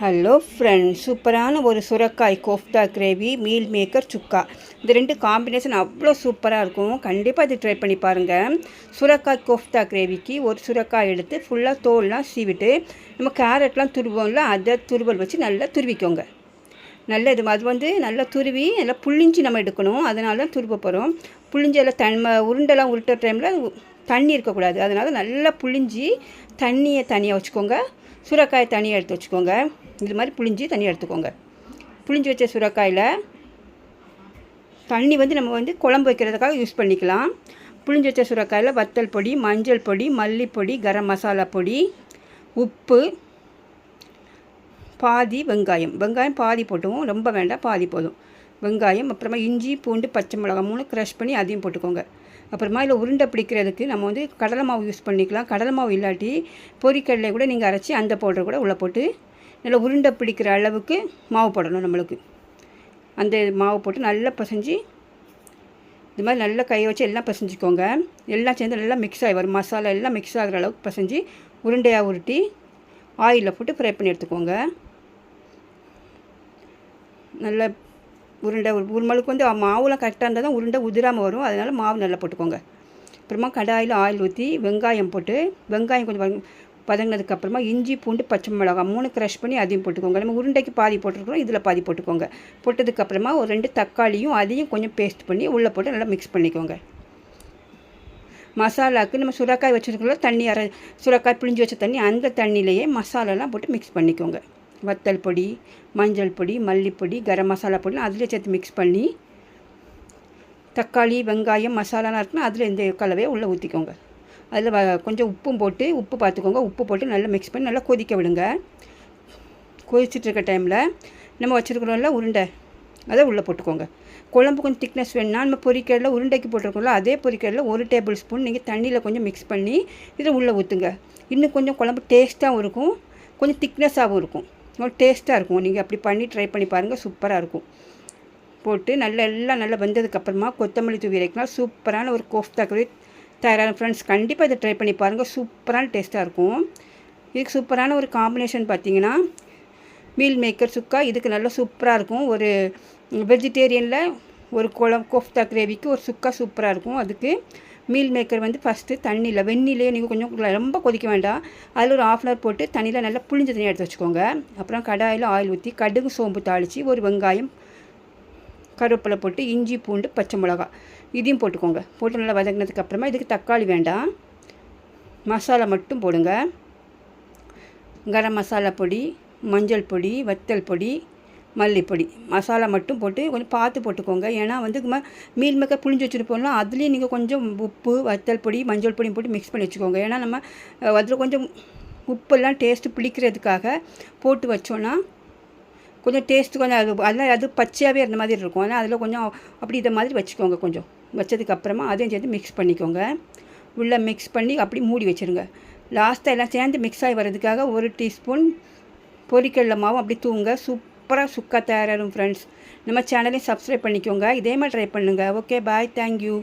Hello friends சூப்பரான ஒரு சுரக்காய் கோஃப்தா கிரேவி மீல் மேக்கர் சுக்கா. இது ரெண்டு காம்பினேஷன் அவ்வளோ சூப்பராக இருக்கும். கண்டிப்பாக இது ட்ரை பண்ணி பாருங்கள் சுரக்காய் கோஃப்தா கிரேவிக்கு ஒரு சுரக்காய் எடுத்து ஃபுல்லாக தோல்லாம் சீவிட்டு நம்ம கேரட்லாம் துருவோம்ல அதை துருவல் வச்சு நல்லா துருவிக்கோங்க. நல்ல இது அது வந்து நல்லா துருவி நல்லா புளிஞ்சு நம்ம எடுக்கணும். அதனால தான் துருவ போகிறோம் புளிஞ்சு எல்லாம் தன்மை உருண்டெல்லாம் உருட்டுற டைமில் தண்ணி இருக்கக்கூடாது. அதனால் நல்லா புளிஞ்சு தண்ணியை தனியாக வச்சுக்கோங்க. சுரக்காயை தனியாக எடுத்து வச்சுக்கோங்க. இது மாதிரி புளிஞ்சு தனியாக எடுத்துக்கோங்க. புளிஞ்சு வச்ச சுரக்காயில் தண்ணி வந்து நம்ம வந்து குழம்பு வைக்கிறதுக்காக யூஸ் பண்ணிக்கலாம். புளிஞ்சு வச்ச சுரக்காயில் வத்தல் பொடி மஞ்சள் பொடி மல்லிப்பொடி கரம் மசாலா பொடி உப்பு பாதி வெங்காயம். வெங்காயம் பாதி போட்டுவோம் ரொம்ப வேண்டாம் பாதி போதும். வெங்காயம் அப்புறமா இஞ்சி பூண்டு பச்சை மிளகாய் மூணு க்ரஷ் பண்ணி அதையும் போட்டுக்கோங்க. அப்புறமா இதில் உருண்டை பிடிக்கிறதுக்கு நம்ம வந்து கடலை மாவு யூஸ் பண்ணிக்கலாம். கடலை மாவு இல்லாட்டி பொரிக்கடலை கூட நீங்கள் அரைச்சி அந்த பவுடர் கூட உள்ளே போட்டு நல்லா உருண்டை பிடிக்கிற அளவுக்கு மாவு போடணும் நம்மளுக்கு. அந்த மாவு போட்டு நல்லா பிசைஞ்சு இது மாதிரி நல்லா கையை வச்சு எல்லாம் பிசைஞ்சிக்கோங்க. எல்லாம் சேர்ந்து நல்லா மிக்ஸ் ஆகி வரும். மசாலா எல்லாம் மிக்ஸ் ஆகிற அளவுக்கு பிசைஞ்சு உருண்டையாக உருட்டி ஆயிலில் போட்டு ஃப்ரை பண்ணி எடுத்துக்கோங்க. நல்ல உருண்டை ஒரு உருமலுக்கு வந்து மாவுலாம் கரெக்டாக இருந்தால் தான் உருண்டை உதிராமல் வரும். அதனால் மாவு நல்லா போட்டுக்கோங்க. அப்புறமா கடாயில் ஆயில் ஊற்றி வெங்காயம் போட்டு வெங்காயம் கொஞ்சம் பதங்கினதுக்கப்புறமா வதங்கினதுக்கப்புறமா இஞ்சி பூண்டு பச்சை மிளகாய் மூணு க்ரஷ் பண்ணி அதையும் போட்டுக்கோங்க. நம்ம உருண்டைக்கு பாதி போட்டிருக்கிறோம் இதில் பாதி போட்டுக்கோங்க. போட்டதுக்கப்புறமா ஒரு ரெண்டு தக்காளியும் அதையும் கொஞ்சம் பேஸ்ட் பண்ணி உள்ளே போட்டு நல்லா மிக்ஸ் பண்ணிக்கோங்க. மசாலாவுக்கு நம்ம சுரக்காய் வச்சுருக்கோம் தண்ணி அரை சுரக்காய் பிழிஞ்சு வச்ச தண்ணி அந்த தண்ணியிலையே மசாலாலாம் போட்டு மிக்ஸ் பண்ணிக்கோங்க. வத்தல் பொடி மஞ்சள் பொடி மல்லிப்பொடி கரம் மசாலா பொடி அதிலே சேர்த்து மிக்ஸ் பண்ணி தக்காளி வெங்காயம் மசாலாலாம் இருக்குன்னா அதில் இந்த கலவையை உள்ளே ஊற்றிக்கோங்க அதில் வ கொஞ்சம் உப்பும் போட்டு உப்பு பார்த்துக்கோங்க. உப்பு போட்டு நல்லா மிக்ஸ் பண்ணி நல்லா கொதிக்க விடுங்க. கொதிச்சிட்டு இருக்க டைமில் நம்ம வச்சுருக்கிறோம்ல உருண்டை அதை உள்ளே போட்டுக்கோங்க. குழம்பு கொஞ்சம் திக்னஸ் வேணும்னா நம்ம பொரிக்கடல உருண்டைக்கு போட்டிருக்கோம்ல அதே பொரிக்கடல ஒரு டேபிள் ஸ்பூன் நீங்கள் தண்ணியில் கொஞ்சம் மிக்ஸ் பண்ணி இதில் உள்ளே ஊற்றுங்க இன்னும் கொஞ்சம் குழம்பு டேஸ்ட்டாகவும் இருக்கும் கொஞ்சம் திக்னஸாகவும் இருக்கும். ஒரு டேஸ்ட்டாக இருக்கும். நீங்கள் அப்படி பண்ணி ட்ரை பண்ணி பாருங்கள் சூப்பராக இருக்கும். போட்டு நல்லா எல்லாம் நல்லா வெந்ததுக்கப்புறமா கொத்தமல்லி தூவி இறக்கினா சூப்பரான ஒரு கோஃப்தா கறி தயாரான ஃப்ரெண்ட்ஸ் கண்டிப்பாக இதை ட்ரை பண்ணி பாருங்கள் சூப்பரான டேஸ்ட்டாக இருக்கும். இதுக்கு சூப்பரான ஒரு காம்பினேஷன் பார்த்தீங்கன்னா மீல் மேக்கர் சுக்கா இதுக்கு நல்லா சூப்பராக இருக்கும். ஒரு வெஜிடேரியனில் ஒரு குளம் கோஃப்தா கிரேவிக்கு ஒரு சுக்கா சூப்பராக இருக்கும். அதுக்கு மீல் மேக்கர் வந்து ஃபஸ்ட்டு தண்ணியில் வெந்நிலையே நீங்கள் கொஞ்சம் ரொம்ப கொதிக்க வேண்டாம். அதில் ஒரு ஆஃப் அன் ஹவர் போட்டு தண்ணியில் நல்லா புளிஞ்ச தண்ணி எடுத்து வச்சுக்கோங்க. அப்புறம் கடாயில் ஆயில் ஊற்றி கடுகு சோம்பு தாளித்து ஒரு வெங்காயம் கருவேப்பிலை போட்டு இஞ்சி பூண்டு பச்சை மிளகா இதையும் போட்டுக்கோங்க. போட்டு நல்லா வதங்கினதுக்கு அப்புறமா இதுக்கு தக்காளி வேண்டாம். மசாலா மட்டும் போடுங்க. கரம் மசாலா பொடி மஞ்சள் பொடி வத்தல் பொடி மல்லிப்பொடி. மசாலா மட்டும் போட்டு கொஞ்சம் பார்த்து போட்டுக்கோங்க. ஏன்னா வந்து ம- மக்க புளிஞ்சு வச்சுருப்போம்னா அதுலேயும் நீங்கள் கொஞ்சம் உப்பு வத்தல் பொடி மஞ்சள் பொடியும் போட்டு மிக்ஸ் பண்ணி வச்சுக்கோங்க. ஏன்னா நம்ம அதில் கொஞ்சம் உப்பெல்லாம் டேஸ்ட்டு பிடிக்கிறதுக்காக போட்டு வச்சோன்னா கொஞ்சம் டேஸ்ட்டு கொஞ்சம் அது அதெல்லாம் அது பச்சையாகவே இருந்த மாதிரி இருக்கும். ஆனால் அதில் கொஞ்சம் அப்படி இதை மாதிரி வச்சுக்கோங்க கொஞ்சம். வச்சதுக்கப்புறமா அதையும் சேர்த்து மிக்ஸ் பண்ணிக்கோங்க. உள்ளே மிக்ஸ் பண்ணி அப்படி மூடி வச்சுருங்க. லாஸ்ட்டாக எல்லாம் சேர்ந்து மிக்ஸ் ஆகி வர்றதுக்காக ஒரு டீஸ்பூன் பொரிக்கடலை மாவும் அப்படி தூங்க சூப் சூப்பராக சுக்கா தயாராகும் ஃப்ரெண்ட்ஸ் நம்ம சேனலையும் சப்ஸ்கிரைப் பண்ணிக்கோங்க. இதே மாதிரி ட்ரை பண்ணுங்கள் ஓகே பாய் தேங்க்யூ